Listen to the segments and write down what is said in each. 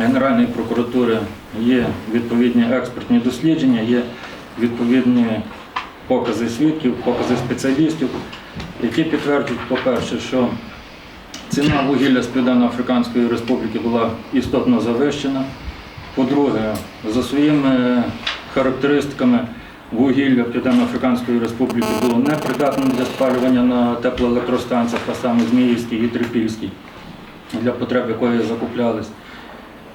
Генеральної прокуратури є відповідні експертні дослідження, є відповідні покази свідків, покази спеціалістів, які підтверджують, по-перше, що ціна вугілля з Південно-Африканської Республіки була істотно завищена. По-друге, за своїми характеристиками вугілля Південно-Африканської Республіки було непридатним для спалювання на теплоелектростанціях, а саме Зміївській і Трипільській, для потреб якої закуплялись.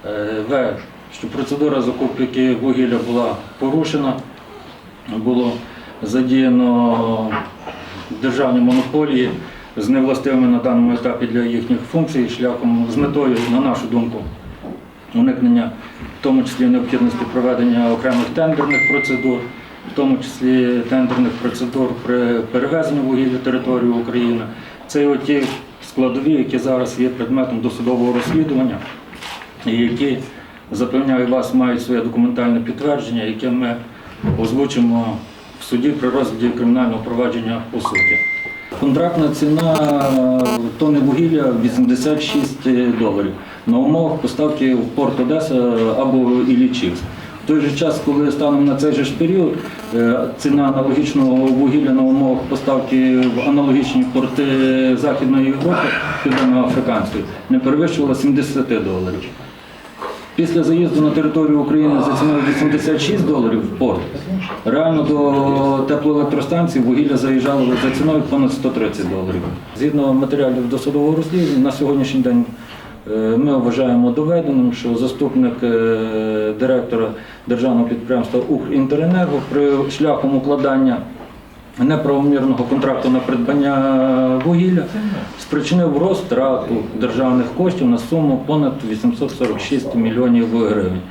Е, В. Що процедура закупки вугілля була порушена, було задіяно державні монополії з невластивими на даному етапі для їхніх функцій, шляхом з метою, на нашу думку, уникнення, в тому числі необхідності проведення окремих тендерних процедур, в тому числі тендерних процедур при перевезенні вугілля території України. Це є ті складові, які зараз є предметом досудового розслідування, і які, запевняю вас, мають своє документальне підтвердження, яке ми озвучимо в суді при розгляді кримінального провадження по суті. Контрактна ціна тонни вугілля 86 доларів на умовах поставки в порт Одеса або Іллічівськ. В той же час, коли станом на цей же ж період е, ціна аналогічного вугілля на умовах поставки в аналогічні порти Західної Європи, Південно-Африканської, не перевищувала 70 доларів. Після заїзду на територію України за ціною 86 доларів в порт, реально до теплоелектростанції вугілля заїжджало за ціною понад 130 доларів. Згідно матеріалів досудового розслідування, на сьогоднішній день е, ми вважаємо доведеним, що заступник е, директора державного підприємства «Укрінтеренерго» при шляхом укладання неправомірного контракту на придбання вугілля спричинив розтрату державних коштів на суму понад 846 мільйонів гривень.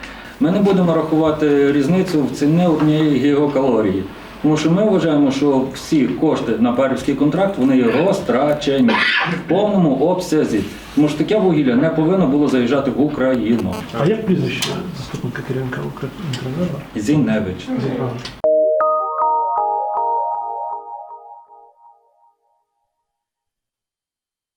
Ми не будемо рахувати різницю в ціні однієї гігакалорії. Тому що ми вважаємо, що всі кошти на парівський контракт вони розтрачені в повному обсязі. Тому що таке вугілля не повинно було заїжджати в Україну. А як прізвище заступника керівника Укрінтернерго? Зіневич.